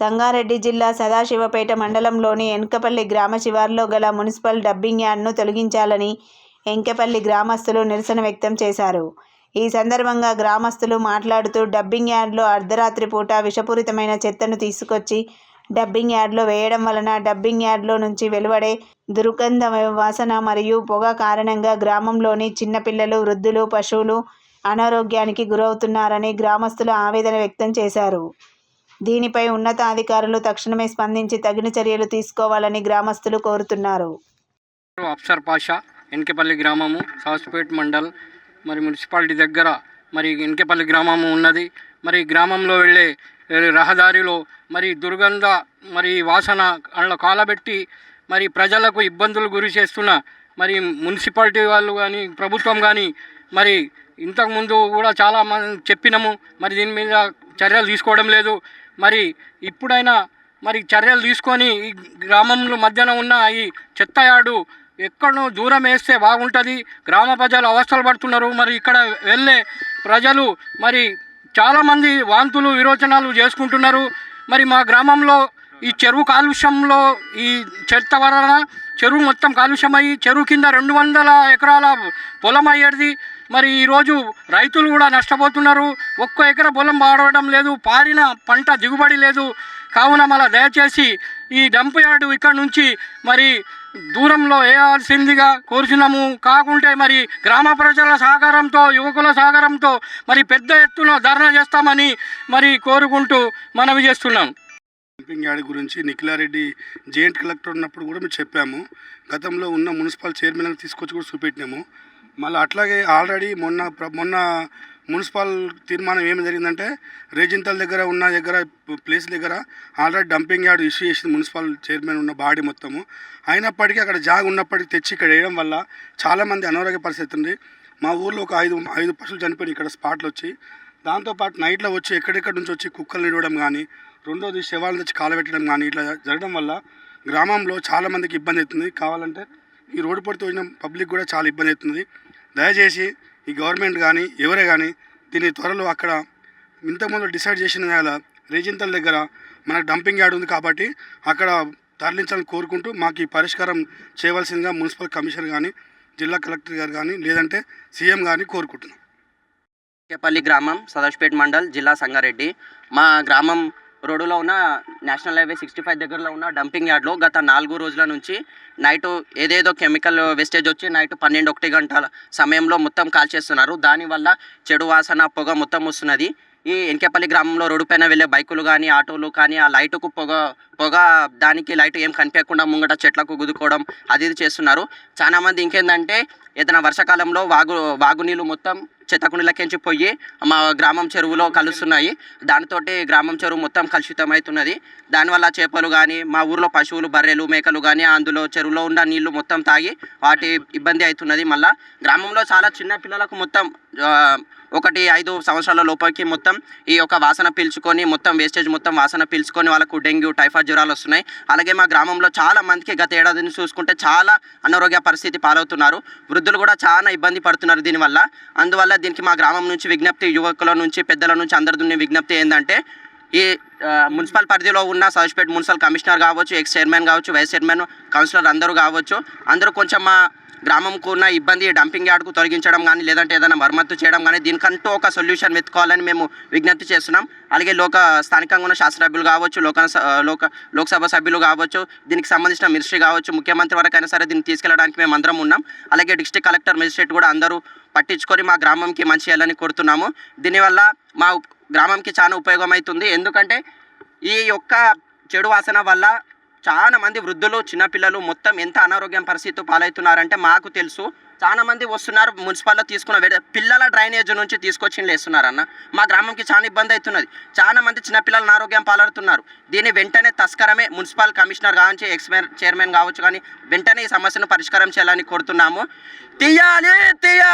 సంగారెడ్డి జిల్లా సదాశివపేట మండలంలోని ఎన్కపల్లి గ్రామ శివారులో గల మున్సిపల్ డబ్బింగ్ యార్డ్ను తొలగించాలని ఎంకెపల్లి గ్రామస్తులు నిరసన వ్యక్తం చేశారు. ఈ సందర్భంగా గ్రామస్తులు మాట్లాడుతూ డబ్బింగ్ యార్డ్లో అర్ధరాత్రి పూట విషపూరితమైన చెత్తను తీసుకొచ్చి డబ్బింగ్ యార్డ్లో వేయడం వలన డబ్బింగ్ యార్డ్లో నుంచి వెలువడే దుర్గంధ వాసన మరియు పొగ కారణంగా గ్రామంలోని చిన్నపిల్లలు వృద్ధులు పశువులు అనారోగ్యానికి గురవుతున్నారని గ్రామస్తులు ఆవేదన వ్యక్తం చేశారు. దీనిపై ఉన్నతాధికారులు తక్షణమే స్పందించి తగిన చర్యలు తీసుకోవాలని గ్రామస్తులు కోరుతున్నారు. అఫ్సర్ పాషా ఎన్కెపల్లి గ్రామము సాస్పేట్ మండల్ మరి మున్సిపాలిటీ దగ్గర మరి ఎన్కెపల్లి గ్రామము ఉన్నది. మరి గ్రామంలో వెళ్ళే రహదారిలో మరి దుర్గంధ మరి వాసన అందులో కాలబెట్టి మరి ప్రజలకు ఇబ్బందులు గురి చేస్తున్న మరి మున్సిపాలిటీ వాళ్ళు కానీ ప్రభుత్వం కానీ మరి ఇంతకుముందు కూడా చాలా మంది చెప్పినాము. మరి దీని మీద చర్యలు తీసుకోవడం లేదు. మరి ఇప్పుడైనా మరి చర్యలు తీసుకొని ఈ గ్రామంలో మధ్యన ఉన్న ఈ చెత్తయాడు ఎక్కడో దూరం వేస్తే బాగుంటుంది. గ్రామ ప్రజలు అవస్థలు పడుతున్నారు. మరి ఇక్కడ వెళ్ళే ప్రజలు మరి చాలామంది వాంతులు విరోచనాలు చేసుకుంటున్నారు. మరి మా గ్రామంలో ఈ చెరువు కాలుష్యంలో ఈ చెత్త వలన చెరువు మొత్తం కాలుష్యమై చెరువు కింద రెండు వందల ఎకరాల పొలం అయ్యేది. మరి ఈరోజు రైతులు కూడా నష్టపోతున్నారు. ఒక్క ఎకర పొలం పాడవడం లేదు పారిన పంట దిగుబడి లేదు. కావున మళ్ళీ దయచేసి ఈ డంప్ యార్డు ఇక్కడ నుంచి మరి దూరంలో వేయాల్సిందిగా కోరుచున్నాము. కాకుంటే మరి గ్రామ ప్రజల సహకారంతో యువకుల సహకారంతో మరి పెద్ద ఎత్తున ధర్నా చేస్తామని మరి కోరుకుంటూ మనవి చేస్తున్నాం. డంపింగ్ యార్డ్ గురించి నిఖిలారెడ్డి జేఎంట్ కలెక్టర్ ఉన్నప్పుడు కూడా మేము చెప్పాము. గతంలో ఉన్న మున్సిపల్ చైర్మన్ తీసుకొచ్చి కూడా చూపెట్టినాము. మళ్ళీ అట్లాగే ఆల్రెడీ మొన్న మొన్న మున్సిపల్ తీర్మానం ఏమి జరిగిందంటే రేజింతల్ దగ్గర ఉన్న దగ్గర ప్లేస్ దగ్గర ఆల్రెడీ డంపింగ్ యార్డ్ ఇష్యూ చేసింది మున్సిపల్ చైర్మన్ ఉన్న బాడీ మొత్తము. అయినప్పటికీ అక్కడ జాగ ఉన్నప్పటికీ తెచ్చి ఇక్కడ వేయడం వల్ల చాలామంది అనారోగ్య పరిస్థితి ఉంది. మా ఊర్లో ఒక ఐదు ఐదు పశువులు చనిపోయినాయి ఇక్కడ స్పాట్లు వచ్చి. దాంతోపాటు నైట్లో వచ్చి ఎక్కడెక్కడి నుంచి వచ్చి కుక్కలు నిడవడం కానీ రెండోది శవాలను తెచ్చి కాలబెట్టడం కానీ ఇట్లా జరగడం వల్ల గ్రామంలో చాలామందికి ఇబ్బంది అవుతుంది. కావాలంటే ఈ రోడ్డు పడితే వచ్చిన పబ్లిక్ కూడా చాలా ఇబ్బంది అవుతుంది. దయచేసి ఈ గవర్నమెంట్ కానీ ఎవరే కానీ దీన్ని త్వరలో అక్కడ ఇంతకుముందు డిసైడ్ చేసిన నెల రేజింతల దగ్గర మనకు డంపింగ్ యార్డ్ ఉంది కాబట్టి అక్కడ తరలించాలని కోరుకుంటూ మాకు ఈ పరిష్కారం చేయవలసిందిగా మున్సిపల్ కమిషనర్ కానీ జిల్లా కలెక్టర్ గారు కానీ లేదంటే సీఎం కానీ కోరుకుంటున్నాం. కేపల్లి గ్రామం సదాష్పేట్ మండల్ జిల్లా సంగారెడ్డి. మా గ్రామం రోడ్డులో ఉన్న నేషనల్ హైవే సిక్స్టీ ఫైవ్ దగ్గరలో ఉన్న డంపింగ్ యార్డ్లో గత నాలుగు రోజుల నుంచి నైట్ ఏదేదో కెమికల్ వేస్టేజ్ వచ్చి నైట్ పన్నెండు ఒకటి గంటల సమయంలో మొత్తం కాల్చేస్తున్నారు. దానివల్ల చెడు వాసన పొగ మొత్తం వస్తున్నది. ఈ ఎన్కేపల్లి గ్రామంలో రోడ్డు పైన వెళ్ళే బైకులు కానీ ఆటోలు కానీ ఆ లైటుకు పొగ పొగ దానికి లైట్ ఏం కనిపించకుండా ముంగట చెట్లకు గుదుకోవడం అది ఇది చేస్తున్నారు. చాలా మంది ఇంకేందంటే ఏదైనా వర్షాకాలంలో వాగు వాగునీళ్ళు మొత్తం చెత్తకుండలకించి పోయి మా గ్రామం చెరువులో కలుస్తున్నాయి. దానితోటి గ్రామం చెరువు మొత్తం కలుషితమవుతున్నది. దానివల్ల చేపలు కానీ మా ఊర్లో పశువులు బర్రెలు మేకలు కానీ అందులో చెరువులో ఉన్న నీళ్ళు మొత్తం తాగి వాటి ఇబ్బంది అవుతున్నది మళ్ళీ. గ్రామంలో చాలా చిన్న పిల్లలకు మొత్తం ఒకటి ఐదు సంవత్సరాల లోపలికి మొత్తం ఈ యొక్క వాసన పీల్చుకొని మొత్తం వేస్టేజ్ మొత్తం వాసన పీల్చుకొని వాళ్ళకు డెంగ్యూ టైఫాయిడ్ జ్వరాలు వస్తున్నాయి. అలాగే మా గ్రామంలో చాలా మందికి గత ఏడాదిని చూసుకుంటే చాలా అనారోగ్య పరిస్థితి పాలవుతున్నారు. వృద్ధులు కూడా చాలా ఇబ్బంది పడుతున్నారు దీనివల్ల. అందువల్ల దీనికి మా గ్రామం నుంచి విజ్ఞప్తి యువకుల నుంచి పెద్దల నుంచి అందరి విజ్ఞప్తి ఏంటంటే ఈ మున్సిపల్ పరిధిలో ఉన్న సర్జ్పేట్ మున్సిపల్ కమిషనర్ కావచ్చు ఎక్స్ చైర్మన్ కావచ్చు వైస్ చైర్మన్ కౌన్సిలర్ అందరూ కావచ్చు. అందరూ కొంచెం మా గ్రామంకు ఉన్న ఇబ్బంది డంపింగ్ యార్డ్కు తొలగించడం కానీ లేదంటే ఏదైనా మరమ్మత్తు చేయడం కానీ దీనికంటూ ఒక సొల్యూషన్ వెతుకోవాలని మేము విజ్ఞప్తి చేస్తున్నాం. అలాగే లోక స్థానికంగా ఉన్న శాసనసభ్యులు కావచ్చు లోక లోక లోక్సభ సభ్యులు కావచ్చు దీనికి సంబంధించిన మినిస్ట్రీ కావచ్చు ముఖ్యమంత్రి వరకైనా సరే దీన్ని తీసుకెళ్ళడానికి మేము అందరం ఉన్నాం. అలాగే డిస్ట్రిక్ట్ కలెక్టర్ మెజిస్ట్రేట్ కూడా అందరూ పట్టించుకొని మా గ్రామంకి మంచి చేయాలని కోరుతున్నాము. దీనివల్ల మా గ్రామంకి చాలా ఉపయోగం అవుతుంది ఎందుకంటే ఈ యొక్క చెడు వాసన వల్ల చాలా మంది వృద్ధులు చిన్నపిల్లలు మొత్తం ఎంత అనారోగ్యం పరిస్థితి పాలవుతున్నారంటే మాకు తెలుసు. చాలా మంది వస్తున్నారు మున్సిపాల్లో తీసుకున్న పిల్లల డ్రైనేజ్ నుంచి తీసుకొచ్చి వేస్తున్నారన్న. మా గ్రామంకి చాలా ఇబ్బంది అవుతున్నది. చాలా మంది చిన్నపిల్లలు అనారోగ్యం పాలవుతున్నారు. దీన్ని వెంటనే తస్కరమే మున్సిపల్ కమిషనర్ కావచ్చు ఎక్స్ చైర్మన్ కావచ్చు కానీ వెంటనే ఈ సమస్యను పరిష్కారం చేయాలని కోరుతున్నాము. తీయాలి తీయాలి!